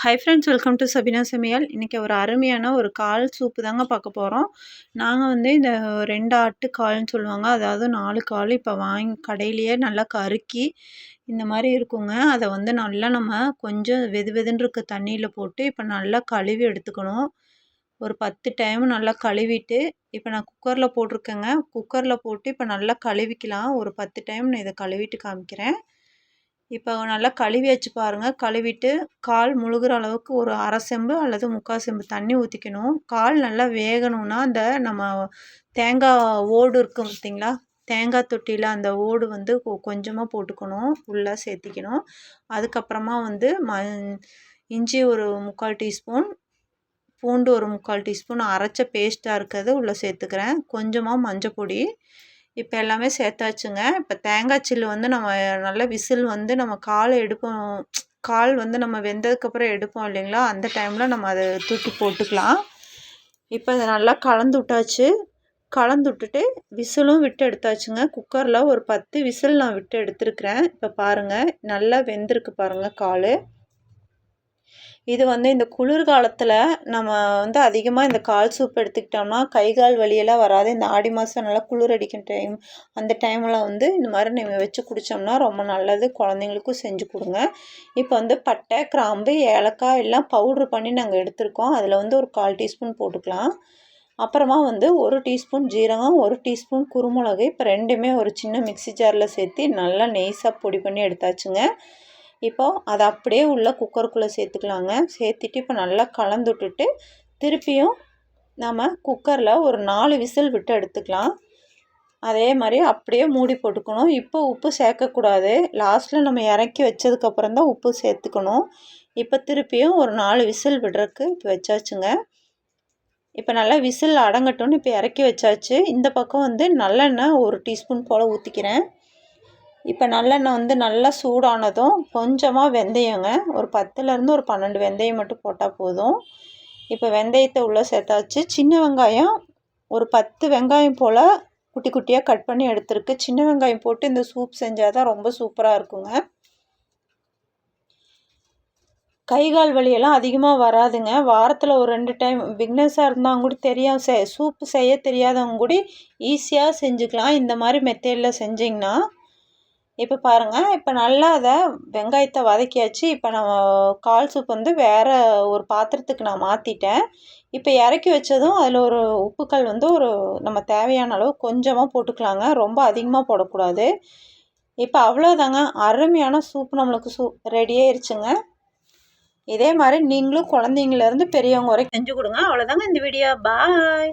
Hi friends welcome to Sabina சமையல் இன்றைக்கி ஒரு அருமையான ஒரு கால் சூப்பு தாங்க பார்க்க போகிறோம் நாங்கள் வந்து இந்த ரெண்டு ஆட்டு கால்னு சொல்லுவாங்க. அதாவது நாலு கால் இப்போ வாங்கி கடையிலேயே நல்லா கருக்கி இந்த மாதிரி இருக்குங்க. அதை வந்து நல்லா நம்ம கொஞ்சம் வெது வெதுன்னு இருக்க தண்ணியில் போட்டு இப்போ நல்லா கழுவி எடுத்துக்கணும். ஒரு பத்து டைம் நல்லா கழுவிட்டு இப்போ நான் குக்கரில் போட்டிருக்கேங்க. குக்கரில் போட்டு இப்போ நல்லா கழுவிக்கலாம். ஒரு பத்து டைம் நான் இதை கழுவிட்டு காமிக்கிறேன். இப்போ நல்லா கழுவி வச்சு பாருங்கள் கழுவிட்டு கால் முழுகிற அளவுக்கு ஒரு அரை செம்பு அல்லது முக்கால் செம்பு தண்ணி ஊற்றிக்கணும் கால் நல்லா வேகணும்னா அந்த நம்ம தேங்காய் ஓடு இருக்கும் பார்த்திங்களா தேங்காய் தொட்டியில் அந்த ஓடு வந்து கொஞ்சமாக போட்டுக்கணும். ஃபுல்லாக சேர்த்திக்கணும். அதுக்கப்புறமா வந்து ம இஞ்சி ஒரு முக்கால் டீஸ்பூன் பூண்டு ஒரு முக்கால் டீஸ்பூன் அரைச்ச பேஸ்ட்டாக இருக்கிறது உள்ளே சேர்த்துக்கிறேன். கொஞ்சமாக மஞ்சள் பொடி இப்போ எல்லாமே சேர்த்தாச்சுங்க இப்போ தேங்காய் சில்லு வந்து நம்ம நல்ல விசில் வந்து நம்ம காலை எடுப்போம். கால் வந்து நம்ம வெந்ததுக்கப்புறம் எடுப்போம் இல்லைங்களா? அந்த டைமில் நம்ம அதை தூக்கி போட்டுக்கலாம். இப்போ அதை நல்லா கலந்து விட்டாச்சு. கலந்து விட்டுட்டு விசிலும் விட்டு எடுத்தாச்சுங்க. குக்கரில் ஒரு பத்து விசில் நான் விட்டு எடுத்துருக்கிறேன். இப்போ பாருங்கள் நல்லா வெந்திருக்கு பாருங்கள் கால். இது வந்து இந்த குளிர்காலத்தில் நம்ம வந்து அதிகமாக இந்த கால் சூப் எடுத்துக்கிட்டோம்னா கை கால் வலியெல்லாம் வராது. இந்த ஆடி மாதம் நல்லா குளிர் அடிக்கிற டைம் அந்த டைமில் வந்து இந்த மாதிரி நம்ம வச்சு குடித்தோம்னா ரொம்ப நல்லது. குழந்தைங்களுக்கும் செஞ்சு கொடுங்க. இப்போ வந்து பட்டை கிராம்பு ஏலக்காய் எல்லாம் பவுட்ரு பண்ணி நாங்கள் எடுத்திருக்கோம். அதில் வந்து ஒரு கால் டீஸ்பூன் போட்டுக்கலாம். அப்புறமா வந்து ஒரு டீஸ்பூன் ஜீரகம் ஒரு டீஸ்பூன் குருமிளகு. இப்போ ரெண்டுமே ஒரு சின்ன மிக்சி ஜாரில் சேர்த்து நல்லா நெய்ஸாக பொடி பண்ணி எடுத்தாச்சுங்க. இப்போது அதை அப்படியே உள்ள குக்கருக்குள்ளே சேர்த்துக்கலாங்க. சேர்த்துட்டு இப்போ நல்லா கலந்து விட்டுட்டு திருப்பியும் நம்ம குக்கரில் ஒரு நாலு விசில் விட்டு எடுத்துக்கலாம். அதே மாதிரி அப்படியே மூடி போட்டுக்கணும். இப்போ உப்பு சேர்க்கக்கூடாது. லாஸ்ட்டில் நம்ம இறக்கி வச்சதுக்கப்புறம் தான் உப்பு சேர்த்துக்கணும். இப்போ திருப்பியும் ஒரு நாலு விசில் விடுறதுக்கு இப்போ வச்சாச்சுங்க. இப்போ நல்லா விசில் அடங்கட்டும்னு இப்போ இறக்கி வச்சாச்சு. இந்த பக்கம் வந்து நல்லெண்ணெய் ஒரு டீஸ்பூன் போல் ஊற்றிக்கிறேன் இப்போ நல்லெண்ணெய் வந்து நல்லா சூடானதும் கொஞ்சமாக வெந்தயங்க. ஒரு பத்துலேருந்து ஒரு பன்னெண்டு வெந்தயம் மட்டும் போட்டால் போதும். இப்போ வெந்தயத்தை உள்ளே சேர்த்தாச்சு. சின்ன வெங்காயம் ஒரு பத்து வெங்காயம் போல் குட்டி குட்டியாக கட் பண்ணி எடுத்துருக்கு. சின்ன வெங்காயம் போட்டு இந்த சூப் செஞ்சால் தான் ரொம்ப சூப்பராக இருக்குங்க. கை கால் வலியெல்லாம் அதிகமாக வராதுங்க. வாரத்தில் ஒரு ரெண்டு டைம் பிக்னஸாக இருந்தால் கூட தெரியும் செ சூப்பு செய்ய தெரியாதவங்க கூட ஈஸியாக செஞ்சுக்கலாம். இந்த மாதிரி மெத்தேடில் செஞ்சிங்கன்னா இப்போ பாருங்கள் இப்போ நல்லா அதை வெங்காயத்தை வதக்கியாச்சு. இப்போ நம்ம கால் சூப் வந்து வேறு ஒரு பாத்திரத்துக்கு நான் மாற்றிட்டேன் இப்போ இறக்கி வச்சதும் அதில் ஒரு உப்புக்கள் வந்து ஒரு நம்ம தேவையான அளவு கொஞ்சமாக போட்டுக்கலாங்க. ரொம்ப அதிகமாக போடக்கூடாது. இப்போ அவ்வளோதாங்க அருமையான சூப் நம்மளுக்கு சூப் ரெடியாகிருச்சுங்க இதே மாதிரி நீங்களும் குழந்தைங்கலேருந்து பெரியவங்க வரைக்கும் செஞ்சு கொடுங்க. அவ்வளோதாங்க இந்த வீடியோ பாய்